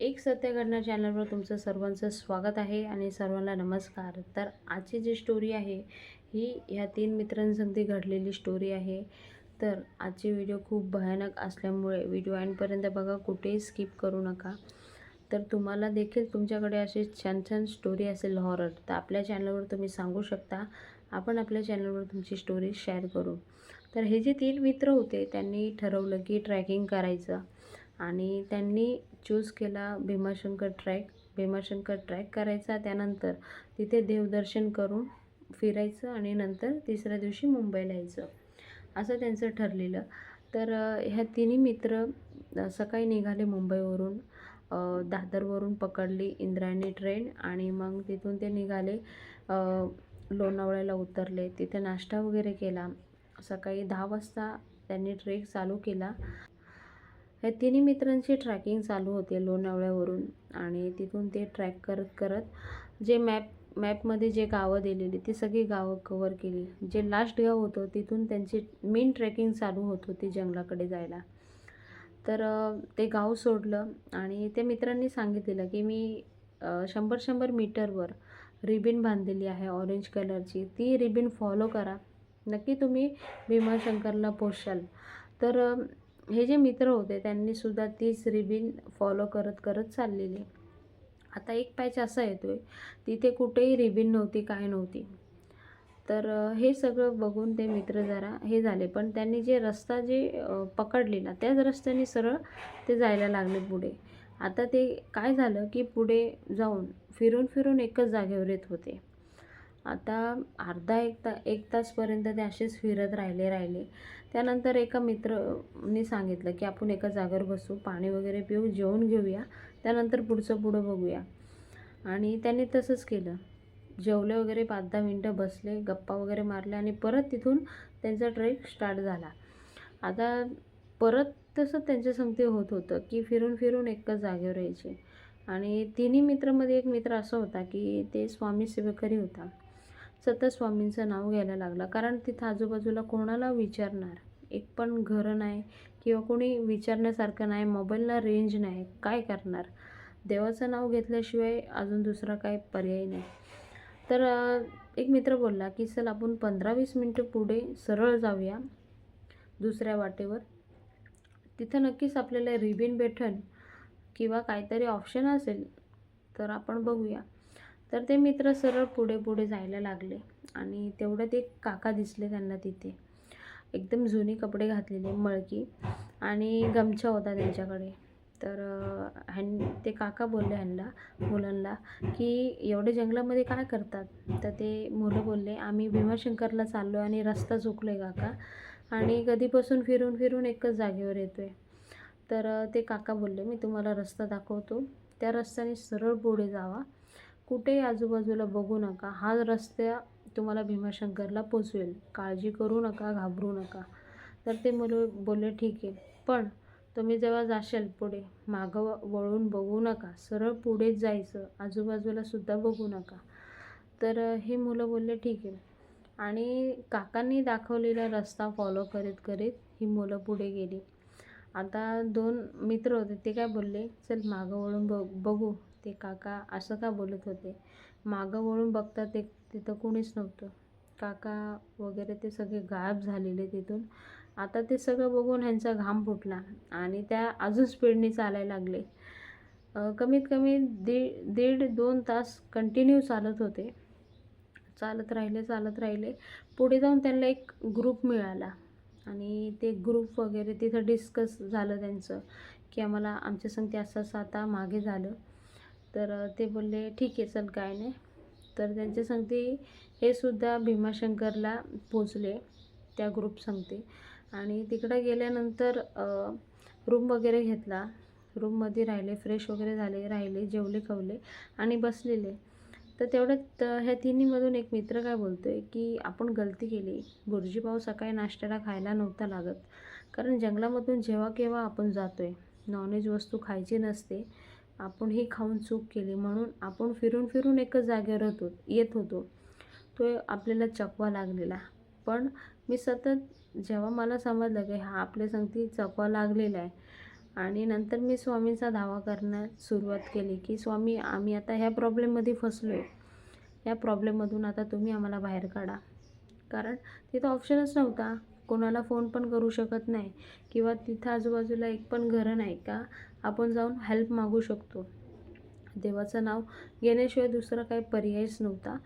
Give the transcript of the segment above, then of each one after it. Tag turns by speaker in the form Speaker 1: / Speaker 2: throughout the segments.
Speaker 1: एक सत्य घटना चॅनलवर तुमचं सर्वांचं स्वागत आहे आणि सर्वांना नमस्कार. तर आजची जी स्टोरी आहे ही ह्या तीन मित्रांसंगती घडलेली स्टोरी आहे. तर आजची व्हिडिओ खूप भयानक असल्यामुळे व्हिडिओ एंडपर्यंत बघा कुठेही स्किप करू नका. तर तुम्हाला देखील तुमच्याकडे अशी छान छान स्टोरी असेल हॉरर तर आपल्या चॅनलवर तुम्ही सांगू शकता. आपण आपल्या चॅनलवर तुमची स्टोरी शेअर करू. तर हे जे तीन मित्र होते त्यांनी ठरवलं की ट्रॅकिंग करायचं. आणि त्यांनी चूज केला भीमाशंकर ट्रॅक भीमाशंकर ट्रॅक करायचा त्यानंतर तिथे देवदर्शन करून फिरायचं आणि नंतर तिसऱ्या दिवशी मुंबईला यायचं. असं त्यांचं ठरलेलं. तर ह्या तिन्ही मित्र सकाळी निघाले मुंबईवरून. दादरवरून पकडली इंद्रायणी ट्रेन आणि मग तिथून ते निघाले लोणावळ्याला उतरले. तिथे नाश्ता वगैरे केला. सकाळी दहा वाजता त्यांनी ट्रेक चालू केला. ह्या तिन्ही मित्रांची ट्रॅकिंग चालू होते लोणावळ्यावरून. आणि तिथून ते ट्रॅक करत करत जे मॅप मॅपमध्ये जे गावं दिलेली ती सगळी गावं कवर केली. जे लास्ट गाव होतं तिथून त्यांची मेन ट्रेकिंग चालू होत होती जंगलाकडे जायला. तर ते गाव सोडलं आणि त्या मित्रांनी सांगितलेलं की मी शंभर शंभर मीटरवर रिबिन बांधलेली आहे ऑरेंज कलरची ती रिबीन फॉलो करा. नक्की तुम्ही भीमाशंकरला पोचाल तर हे जे मित्र होते त्यांनी सुद्धा तीच रिबीन फॉलो करत करत चाललेली. आता एक पॅच असा येतोय तिथे कुठेही रिबीन नव्हती काय नव्हती. तर हे सगळं बघून ते मित्र जरा हे झाले. पण त्यांनी जे रस्ता जे पकडलेला त्याच रस्त्याने सरळ ते जायला लागले पुढे. आता ते काय झालं की पुढे जाऊन फिरून फिरून एकच जागेवर येत होते. आता अर्धा एक ता एक तासपर्यंत ते असेच फिरत राहिले राहिले. त्यानंतर एका मित्रनी सांगितलं की आपण एका जागेवर बसू पाणी वगैरे पिऊ जेवून घेऊया. त्यानंतर पुढचं पुढं बघूया. आणि त्यांनी तसंच केलं. जेवले वगैरे पाच दहा मिनटं बसले गप्पा वगैरे मारल्या आणि परत तिथून त्यांचा ट्रेक स्टार्ट झाला. आता परत तसं त्यांच्या संगती होत होतं की फिरून फिरून एकच जागेवर यायचे. आणि तिन्ही मित्रामध्ये एक मित्र असा होता की ते स्वामी सेवेकरी होता. सतत स्वामींचं नाव घ्यायला लागला. कारण तिथं आजूबाजूला कोणाला विचारणार? एक पण घरं नाही किंवा कोणी विचारण्यासारखं नाही मोबाईलला रेंज नाही. काय करणार? देवाचं नाव घेतल्याशिवाय अजून दुसरा काय पर्याय नाही. तर एक मित्र बोलला की चल आपण पंधरा वीस मिनटं पुढे सरळ जाऊया दुसऱ्या वाटेवर. तिथं नक्कीच आपल्याला रिबीन भेटन किंवा काहीतरी ऑप्शन असेल तर आपण बघूया. तर ते मित्र सरळ पुढे पुढे जायला लागले. आणि तेवढ्यात एक काका दिसले त्यांना तिथे. एकदम जुने कपडे घातलेले मळकी. आणि गमछा होता त्यांच्याकडे. तर हॅन ह्यां ते काका बोलले ह्यांना मुलांना की एवढे जंगलामध्ये काय करतात? तर ते मुलं बोलले आम्ही भीमाशंकरला चाललो आणि रस्ता चुकलो आहे काका. आणि कधीपासून फिरून फिरून एकच जागेवर येतो आहे तर ते काका बोलले मी तुम्हाला रस्ता दाखवतो. त्या रस्त्याने सरळ पुढे जावा. कुठेही आजूबाजूला बघू नका. हा रस्ता तुम्हाला भीमाशंकरला पोचवेल. काळजी करू नका घाबरू नका. तर ते मुलं बोलले ठीक आहे. पण तुम्ही जेव्हा जाशाल पुढे मागं व- वळून बघू नका. सरळ पुढेच जायचं. आजूबाजूला सुद्धा बघू नका. तर हे मुलं बोलले ठीक आहे. आणि काकांनी दाखवलेला रस्ता फॉलो करीत करीत ही मुलं पुढे गेली. आता दोन मित्र होते ते काय बोलले चल मागं वळून बघ बघू. ते काका असं का बोलत होते मागं वळून बघता ते तिथं कोणीच नव्हतं. काका वगैरे ते सगळे गायब झालेले तिथून. आता ते सगळं बघून ह्यांचा घाम फुटला आणि त्या अजून स्पीडने चालायला लागले. कमीत कमी दीड दीड दोन तास कंटिन्यू चालत होते. चालत राहिले चालत राहिले. पुढे जाऊन त्यांना एक ग्रुप मिळाला. आणि ते ग्रुप वगैरे तिथं डिस्कस झालं त्यांचं की आम्हाला आमच्या संगती असं असं आता मागे झालं. तर ते बोलले ठीक आहे चल काय नाही. तर त्यांच्या संगती हे सुद्धा भीमाशंकरला पोचले त्या ग्रुप संगती. आणि तिकडं गेल्यानंतर रूम वगैरे घेतला. रूममध्ये राहिले फ्रेश वगैरे झाले राहिले जेवले खवले आणि बसलेले. तर तेवढ्यात ह्या तिन्हीमधून एक मित्र काय बोलतो आहे की आपण गलती केली. गुरुजी भाऊ सकाळी नाश्त्याला खायला नव्हता लागत. कारण जंगलामधून जेव्हा केव्हा आपण जातो आहे नॉनव्हेज वस्तू खायची नसते. आपण ही खाऊन चूक केली म्हणून आपण फिरून फिरून एकच जागेवर होतो येत होतो. तो आपल्याला चकवा लागलेला. पण मी सतत जेव्हा मला समजलं की हा आपल्या संगती चकवा लागलेला आहे आणि नंतर मी स्वामींचा धावा करण्यास सुरुवात केली की स्वामी आम्ही आता ह्या प्रॉब्लेममध्ये फसलो आहे या प्रॉब्लेममधून आता तुम्ही आम्हाला बाहेर काढा. कारण तिथं ऑप्शनच नव्हता. कोणाला फोन पण करू शकत नाही. किंवा तिथं आजूबाजूला एक पण घरं नाही का? आपण जाऊन हेल्प मागू शकतो. देवाचं नाव घेण्याशिवाय दुसरा काही पर्यायच नव्हता.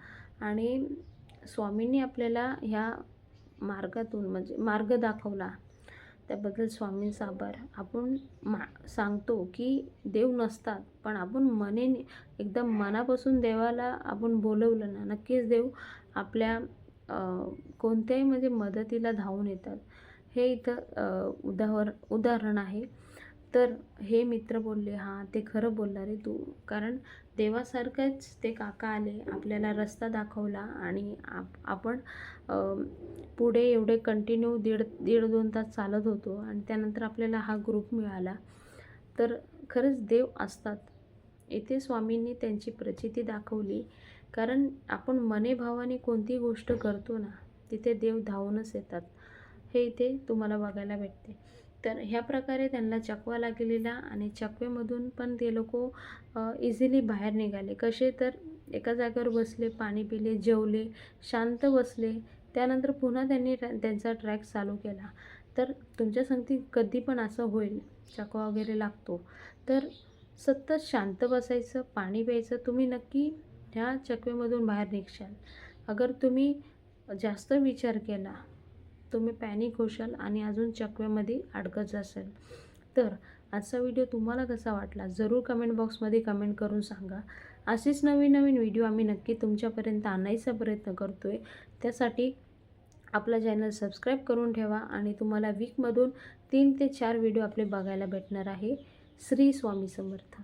Speaker 1: आणि स्वामींनी आपल्याला ह्या मार्गातून म्हणजे मार्ग दाखवला. त्याबद्दल स्वामींचा आभार. आपण मा सांगतो की देव नसतात पण आपण मनेने एकदम मनापासून देवाला आपण बोलवलं ना नक्कीच देव आपल्या कोणत्याही म्हणजे मदतीला धावून येतात. हे इथं उदाहर उदाहरण आहे. तर हे मित्र बोलले हां ते खरं बोलला रे तू. कारण देवासारखंच ते काका आले आपल्याला रस्ता दाखवला आणि आप आपण पुढे एवढे कंटिन्यू दीड दीड दोन तास चालत होतो आणि त्यानंतर आपल्याला हा ग्रुप मिळाला. तर खरंच देव असतात. येथे स्वामींनी त्यांची प्रचिती दाखवली. कारण आपण मनेभावाने कोणती गोष्ट करतो ना तिथे देव धावूनच येतात. हे इथे तुम्हाला बघायला भेटते. तर ह्या प्रकारे त्यांना चकवा लागलेला आणि चकवेमधून पण ते लोक इझिली बाहेर निघाले. कसे तर एका जागेवर बसले पाणी पिले जेवले शांत बसले. त्यानंतर पुन्हा त्यांनी ट्रॅ- त्यांचा ट्रॅक चालू केला. तर तुमच्या संगती कधी पण असं होईल चकवा वगैरे लागतो. तर सतत शांत बसायचं पाणी प्यायचं तुम्ही नक्की ह्या चकवेमधून बाहेर निघशाल. अगर तुम्ही जास्त विचार केला तुम्ही पॅनिक होशाल आणि अजून चकव्यामध्ये अडकत असेल तर आजचा व्हिडिओ तुम्हाला कसा वाटला? जरूर कमेंट बॉक्समध्ये कमेंट करून सांगा. असेच नवीन नवीन व्हिडिओ आम्ही नक्की तुमच्यापर्यंत आणायचा प्रयत्न करतो आहे त्यासाठी आपला चॅनल सबस्क्राईब करून ठेवा आणि तुम्हाला वीकमधून तीन ते चार व्हिडिओ आपले बघायला भेटणार आहे. श्री स्वामी समर्थ.